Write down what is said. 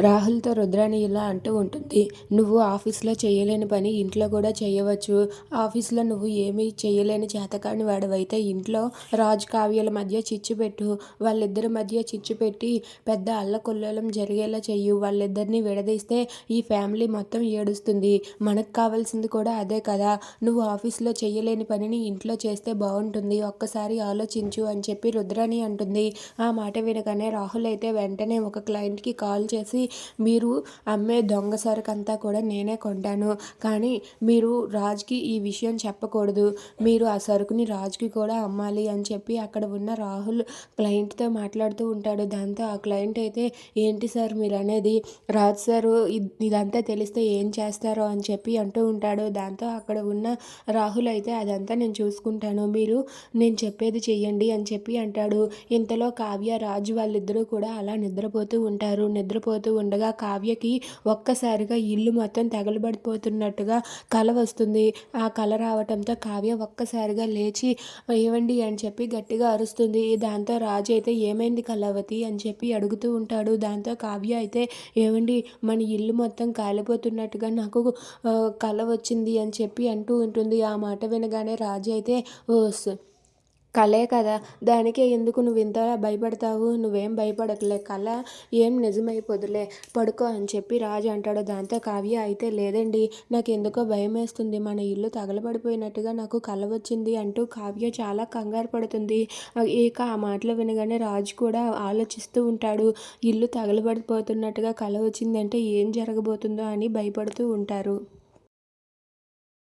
రాహుల్తో రుద్రాణి ఇలా అంటూ ఉంటుంది నువ్వు ఆఫీస్లో చేయలేని పని ఇంట్లో కూడా చేయవచ్చు. ఆఫీస్లో నువ్వు ఏమీ చేయలేని చేతకాని వాడవైతే ఇంట్లో రాజు కావ్యాల మధ్య చిచ్చు పెట్టు. వాళ్ళిద్దరి మధ్య చిచ్చు పెట్టి పెద్ద అల్లకొల్లోలం జరిగేలా చెయ్యు. వాళ్ళిద్దరిని విడదీస్తే ఈ ఫ్యామిలీ మొత్తం ఏడుస్తుంది. మనకు కావాల్సింది కూడా అదే కదా. నువ్వు ఆఫీస్లో చేయలేని పనిని ఇంట్లో చేస్తే బాగుంటుంది. ఒక్కసారి ఆలోచించు అని చెప్పి రుద్రాణి అంటుంది. ఆ మాట వినగానే రాహుల్ అయితే వెంటనే ఒక క్లయింట్కి కాల్ చేసి మీరు అమ్మే దొంగ సరుకు అంతా కూడా నేనే కొంటాను. కానీ మీరు రాజ్కి ఈ విషయం చెప్పకూడదు. మీరు ఆ సరుకుని రాజుకి కూడా అమ్మాలి అని చెప్పి అక్కడ ఉన్న రాహుల్ క్లయింట్తో మాట్లాడుతూ ఉంటాడు. దాంతో ఆ క్లయింట్ అయితే ఏంటి సార్ మీరు అనేది? రాజు సార్ ఇదంతా తెలిస్తే ఏం చేస్తారో? అని చెప్పి అంటూ ఉంటాడు. దాంతో అక్కడ ఉన్న రాహుల్ అయితే అదంతా నేను చూసుకుంటాను. మీరు నేను చెప్పేది చెయ్యండి అని చెప్పి అంటాడు. ఇంతలో కావ్య రాజు వాళ్ళిద్దరూ కూడా అలా నిద్రపోతూ ఉంటారు. నిద్రపోతూ ఉండగా కావ్యకి ఒక్కసారిగా ఇల్లు మొత్తం తగలబడిపోతున్నట్టుగా కల వస్తుంది. ఆ కళ రావటంతో కావ్య ఒక్కసారిగా లేచి ఏవండి? అని చెప్పి గట్టిగా అరుస్తుంది. దాంతో రాజు అయితే ఏమైంది కళావతి? అని చెప్పి అడుగుతూ ఉంటాడు. దాంతో కావ్య అయితే ఏవండి? మన ఇల్లు మొత్తం కాలిపోతున్నట్టుగా నాకు కల వచ్చింది అని చెప్పి అంటూ ఉంటుంది. ఆ మాట వినగానే రాజు అయితే ఓ కలే కదా. దానికే ఎందుకు నువ్వు ఇంతలా భయపడతావు? నువ్వేం భయపడకలే. కళ ఏం నిజమైపోదులే. పడుకో అని చెప్పి రాజు అంటాడు. దాంతో కావ్య అయితే లేదండి. నాకు ఎందుకో భయం వేస్తుంది మన ఇల్లు తగలబడిపోయినట్టుగా నాకు కళ వచ్చింది అంటూ కావ్య చాలా కంగారు పడుతుంది. ఇక ఆ మాటలు వినగానే రాజు కూడా ఆలోచిస్తూ ఉంటాడు. ఇల్లు తగలబడిపోతున్నట్టుగా కళ వచ్చిందంటే ఏం జరగబోతుందో అని భయపడుతూ ఉంటారు.